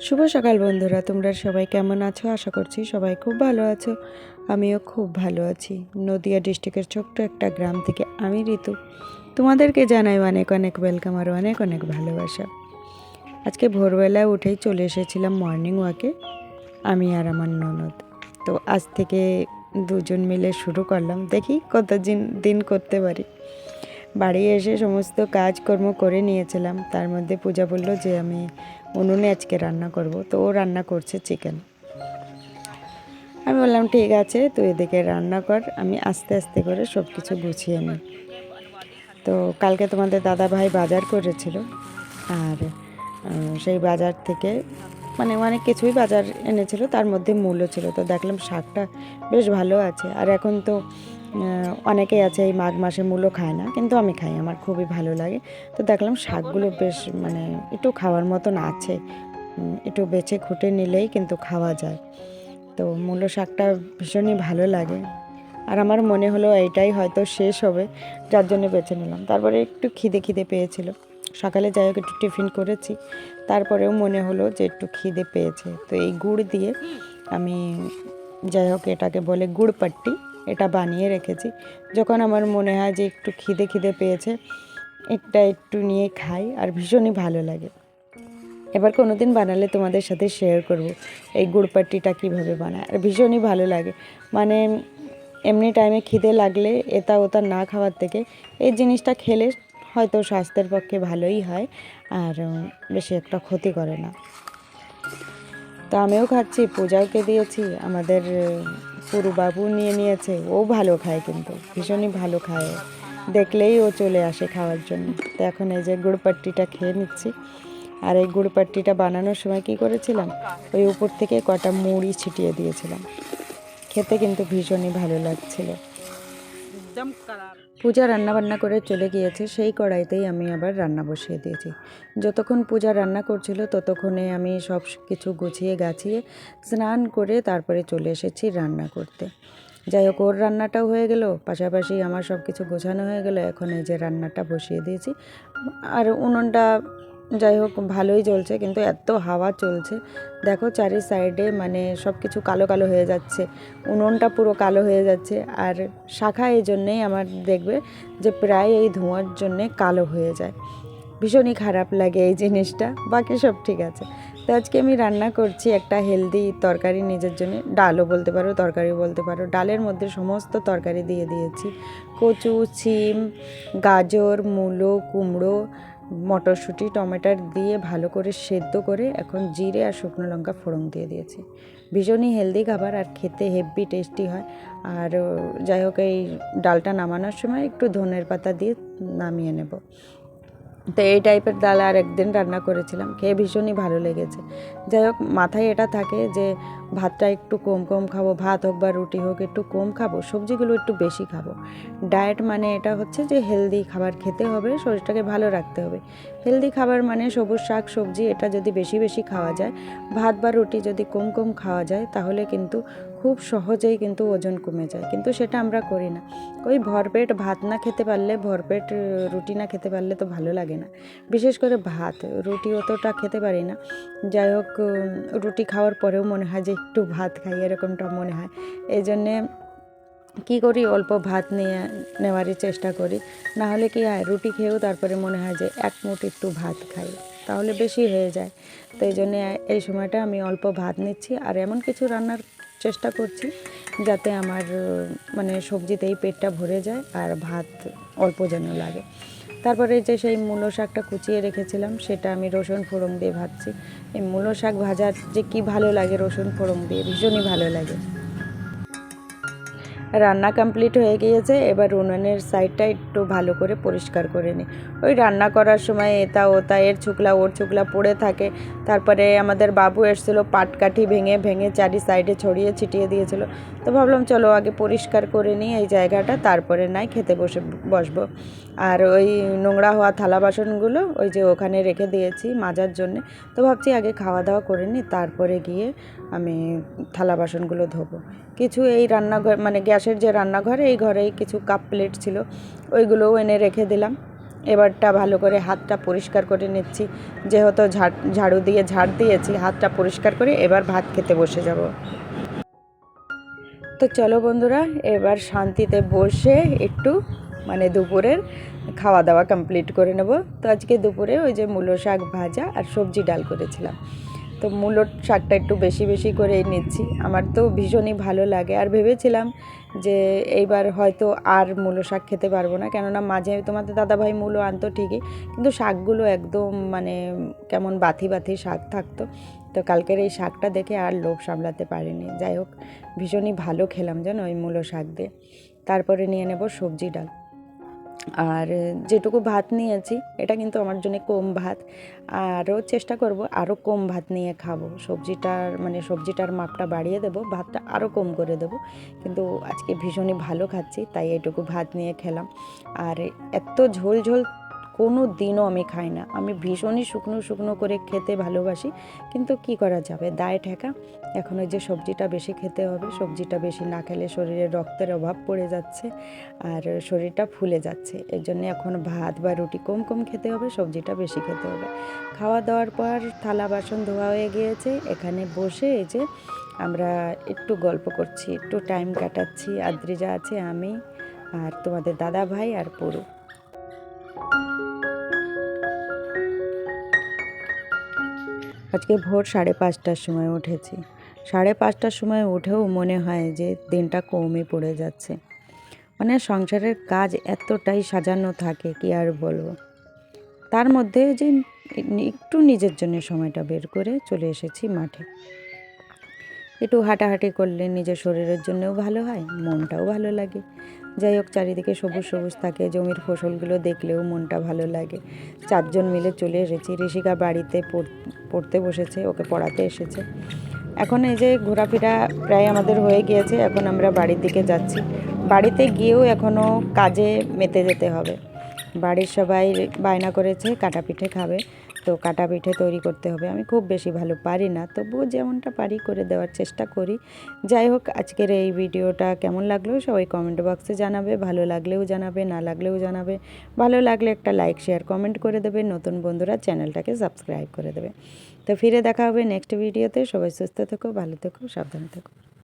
শুভ সকাল বন্ধুরা, তোমরা সবাই কেমন আছো? আশা করছি সবাই খুব ভালো আছো। আমিও খুব ভালো আছি। নদিয়া ডিস্ট্রিক্টের ছোট্ট একটা গ্রাম থেকে আমি ঋতু। তোমাদেরকে জানাই অনেক অনেক ওয়েলকাম আর অনেক অনেক ভালোবাসা। আজকে ভোরবেলায় উঠেই চলে এসেছিলাম মর্নিং ওয়াকে আমি আর আমার ননদ। তো আজ থেকে দুজন মিলে শুরু করলাম। দেখি কত দিন দিন করতে পারি। বাড়ি এসে সমস্ত কাজকর্ম করে নিয়েছিলাম। তার মধ্যে পূজা বলল যে, আমি উনুনে আজকে রান্না করব। তো ও রান্না করছে চিকেন আমি বললাম, ঠিক আছে, তুই এদিকে রান্না কর, আমি আস্তে আস্তে করে সব কিছু গুছিয়ে নিই। তো কালকে তোমাদের দাদা ভাই বাজার করেছিল। আর সেই বাজার থেকে মানে অনেক কিছুই বাজার এনেছিল, তার মধ্যে মূল্য ছিল। তো দেখলাম শাকটা বেশ ভালো আছে। আর এখন তো অনেকেই আছে এই মাঘ মাসে মূল্য খায় না, কিন্তু আমি খাই, আমার খুবই ভালো লাগে। তো দেখলাম শাকগুলো বেশ মানে একটু খাওয়ার মতন আছে একটু বেছে খুঁটে নিলেই কিন্তু খাওয়া যায়। তো মূল্য শাকটা ভীষণই ভালো লাগে। আর আমার মনে হলো এইটাই হয়তো শেষ হবে, যার জন্য বেছে নিলাম। তারপরে একটু খিদে খিদে পেয়েছিল। সকালে যাই হোক একটু টিফিন করেছি, তারপরেও মনে হলো যে একটু খিদে পেয়েছে। তো এই গুড় দিয়ে আমি যাই হোক এটাকে বলে গুড় পাট্টি এটা বানিয়ে রেখেছি। যখন আমার মনে হয় যে একটু খিদে খিদে পেয়েছে, এটা একটু নিয়ে খাই আর ভীষণই ভালো লাগে। এবার কোনো দিন বানালে তোমাদের সাথে শেয়ার করব এই গুড়পাট্টিটা কীভাবে বানায়। আর ভীষণই ভালো লাগে। মানে এমনি টাইমে খিদে লাগলে এটা ওটা না খাওয়ার থেকে এই জিনিসটা খেলে হয়তো স্বাস্থ্যের পক্ষে ভালোই হয়, আর বেশি একটা ক্ষতি করে না। তো আমিও খাচ্ছি পূজাওকে দিয়েছি, আমাদের পুরু বাবু নিয়ে নিয়েছে, ও ভালো খায় কিন্তু, ভীষণই ভালো খায়, দেখলেই ও চলে আসে খাওয়ার জন্য। তো এখন এই যে গুড়পাট্টিটা খেয়ে নিচ্ছি, আর এই গুড়পাট্টিটা বানানোর সময় কি করেছিলাম, ওই উপর থেকে কটা মুড়ি ছিটিয়ে দিয়েছিলাম, খেতে কিন্তু ভীষণই ভালো লাগছিল। পূজা রান্না বান্না করে চলে গিয়েছে, সেই কড়াইতেই আমি আবার রান্না বসিয়ে দিয়েছি। যতক্ষণ পূজা রান্না করছিল ততক্ষণে আমি সব কিছু গুছিয়ে গাছিয়ে স্নান করে তারপরে চলে এসেছি রান্না করতে। যাই হোক, ওর রান্নাটাও হয়ে গেল, পাশাপাশি আমার সব কিছু গোছানো হয়ে গেল। এখন এই যে রান্নাটা বসিয়ে দিয়েছি। আর উনুনটা যাই হোক, ভালোই চলছে, কিন্তু এত হাওয়া চলছে। দেখো চারি সাইডে মানে সব কিছু কালো কালো হয়ে যাচ্ছে, উনুনটা পুরো কালো হয়ে যাচ্ছে, আর শাখা এই জন্যেই আমার দেখবে যে প্রায় এই ধোঁয়ার জন্যে কালো হয়ে যায়। ভীষণই খারাপ লাগে এই জিনিসটা, বাকি সব ঠিক আছে। তো আজকে আমি রান্না করছি একটা হেলদি তরকারি নিজের জন্য, ডালও বলতে পারো তরকারি বলতে পারো। ডালের মধ্যে সমস্ত তরকারি দিয়ে দিয়েছি, কচু সিম গাজর, মূলো, কুমড়ো মটরশুঁটি, টমেটার দিয়ে ভালো করে সেদ্ধ করে এখন জিরে আর শুকনো লঙ্কা ফোড়ন দিয়ে দিয়েছি। ভীষণই হেলদি খাবার আর খেতে হেভি টেস্টি হয়। আর যাই হোক, এই ডালটা নামানোর সময় একটু ধনের পাতা দিয়ে নামিয়ে নেব। তো এই টাইপের ডাল আর একদিন রান্না করেছিলাম, খেয়ে ভীষণই ভালো লেগেছে। যাই হোক, মাথায় এটা থাকে যে ভাতটা একটু কম কম খাব, ভাত হোক বা রুটি হোক একটু কম খাব, সবজিগুলো একটু বেশি খাব। ডায়েট মানে এটা হচ্ছে যে হেলদি খাবার খেতে হবে, শরীরটাকে ভালো রাখতে হবে। হেলদি খাবার মানে সবুজ শাক, সবজি, এটা যদি বেশি বেশি খাওয়া যায়, ভাত বা রুটি যদি কম কম খাওয়া যায়, তাহলে কিন্তু খুব সহজেই কিন্তু ওজন কমে যায়। কিন্তু সেটা আমরা করি না। ওই ভরপেট ভাত না খেতে পারলে, ভরপেট রুটি না খেতে পারলে তো ভালো লাগে না। বিশেষ করে ভাত, রুটি অতটা খেতে পারি না। যাই হোক রুটি খাওয়ার পরেও মনে হয় যে একটু ভাত খাই, এরকমটা মনে হয়। এই জন্যে কী করি, অল্প ভাত নিয়ে নেওয়ারই চেষ্টা করি। না হলে কি হয়, রুটি খেয়েও তারপরে মনে হয় যে এক মুঠ একটু ভাত খাই, তাহলে বেশি হয়ে যায়। তো এই জন্যে এই সময়টা আমি অল্প ভাত নিচ্ছি। আর এমন কিছু রান্নার চেষ্টা করছি যাতে আমার মানে সবজিতেই পেটটা ভরে যায় আর ভাত অল্প যেন লাগে। তারপরে যে সেই মূলো শাকটা কুচিয়ে রেখেছিলাম, সেটা আমি রসুন ফোড়ন দিয়ে ভাজছি। এই মূলো শাক ভাজার যে কি ভালো লাগে রসুন ফোড়ন দিয়ে, ভীষণই ভালো লাগে। রান্না কমপ্লিট হয়ে গিয়েছে, এবার উনুনের সাইডটা একটু ভালো করে পরিষ্কার করে নিই ওই রান্না করার সময় এটা ওতা এর ছুকলা ওর ছুকলা পড়ে থাকে। তারপরে আমাদের বাবু এসেছিল পাটকাঠি ভেঙে ভেঙে চারি সাইডে ছড়িয়ে ছিটিয়ে দিয়েছিল। তো ভাবলাম, চলো আগে পরিষ্কার করে নিই এই জায়গাটা, তারপরে নাই খেতে বসে, বসবো। আর ওই নোংরা হওয়া থালা বাসনগুলো ওই যে ওখানে রেখে দিয়েছি মাজার জন্যে। তো ভাবছি আগে খাওয়া দাওয়া করে নিই তারপরে গিয়ে আমি থালা বাসনগুলো ধোবো। কিছু এই রান্নাঘর মানে গ্যাসের যে রান্নাঘর, এই ঘরেই কিছু কাপ প্লেট ছিল। ওইগুলোও এনে রেখে দিলাম। এবারটা ভালো করে হাতটা পরিষ্কার করে নিচ্ছি। যেহেতু ঝাড়, ঝাড়ু দিয়ে, ঝাড় দিয়েছি, হাতটা পরিষ্কার করে এবার ভাত খেতে বসে যাব। তো চলো বন্ধুরা, এবার শান্তিতে বসে একটু মানে দুপুরের খাওয়া দাওয়া কমপ্লিট করে নেব। তো আজকে দুপুরে ওই যে মূলো শাক ভাজা আর সবজি ডাল করেছিলাম। তো মূলোর শাকটা একটু বেশি বেশি করেই নিচ্ছি। আমার তো ভীষণই ভালো লাগে। আর ভেবেছিলাম যে এইবার হয়তো আর মূলো শাক খেতে পারব না। কেননা মাঝে তোমাদের দাদাভাই মূলো আনতো ঠিকই, কিন্তু শাকগুলো একদম মানে কেমন বাথি বাথি শাক থাকতো। তো কালকের এই শাকটা দেখে আর লোভ সামলাতে পারিনি। যাই হোক, ভীষণই ভালো খেলাম জানো ওই মূলো শাক দিয়ে। তারপরে নিয়ে নেব সবজি ডাল। আর যেটুকু ভাত নিয়েছি, এটা কিন্তু আমার জন্য কম ভাত। আরও চেষ্টা করব আরও কম ভাত নিয়ে খাব। সবজিটার মানে সবজিটার মাপটা বাড়িয়ে দেব, ভাতটা আরও কম করে দেব। কিন্তু আজকে ভীষণই ভালো খাচ্ছি, তাই এটুকু ভাত নিয়ে খেলাম। আর এত ঝোল ঝোল কোনো দিনও আমি খাই না। আমি ভীষণই শুকনো শুকনো করে খেতে ভালোবাসি, কিন্তু কি করা যাবে? দায় ঠেকা। এখন ওই যে সবজিটা বেশি খেতে হবে, সবজিটা বেশি না খেলে শরীরে রক্তের অভাব পড়ে যাচ্ছে আর শরীরটা ফুলে যাচ্ছে। এর জন্য এখন ভাত বা রুটি কম কম খেতে হবে, সবজিটা বেশি খেতে হবে। খাওয়া দাওয়ার পর থালা বাসন ধোয়া হয়ে গিয়েছে। এখানে বসে এই যে আমরা একটু গল্প করছি, একটু টাইম কাটাচ্ছি। আদ্রিজা আছে, আমি আর তোমাদের দাদা ভাই আর পুরু। আজকে ভোর সাড়ে পাঁচটার সময় উঠেছি। সাড়ে পাঁচটার সময় উঠেও মনে হয় যে দিনটা কমই পড়ে যাচ্ছে। মানে সংসারের কাজ এতটাই সাজানো থাকে, কি আর বলব? তার মধ্যে যে একটু নিজের জন্য সময়টা বের করে চলে এসেছি মাঠে। একটু হাঁটাহাঁটি করলে নিজের শরীরের জন্যও ভালো হয়, মনটাও ভালো লাগে। যাই হোক, চারিদিকে সবুজ সবুজ থাকে, জমির ফসলগুলো দেখলেও মনটা ভালো লাগে। চারজন মিলে চলে এসেছি, ঋষিকা বাড়িতে পড়- পড়তে বসেছে, ওকে পড়াতে এসেছে। এখন এই যে ঘোরাফেরা প্রায় আমাদের হয়ে গিয়েছে, এখন আমরা বাড়ির দিকে যাচ্ছি। বাড়িতে গিয়েও এখনও কাজে মেতে যেতে হবে। বাড়ির সবাই বায়না করেছে কাটা পিঠে খাবে। তো কাটা পিঠে তৈরি করতে হবে। আমি খুব বেশি ভালো পারি না, তবুও যেমনটা পারি করে দেওয়ার চেষ্টা করি। যাই হোক, আজকের এই ভিডিওটা কেমন লাগল সবাই কমেন্ট বক্সে জানাবে, ভালো লাগলেও জানাবে, না লাগলেও জানাবে। ভালো লাগলে একটা লাইক শেয়ার কমেন্ট করে দেবে, নতুন বন্ধুরা চ্যানেলটাকে সাবস্ক্রাইব করে দেবে। তো ফিরে দেখা হবে নেক্সট ভিডিওতে সবাই সুস্থ থেকো, ভালো থেকো, সাবধানে থেকো।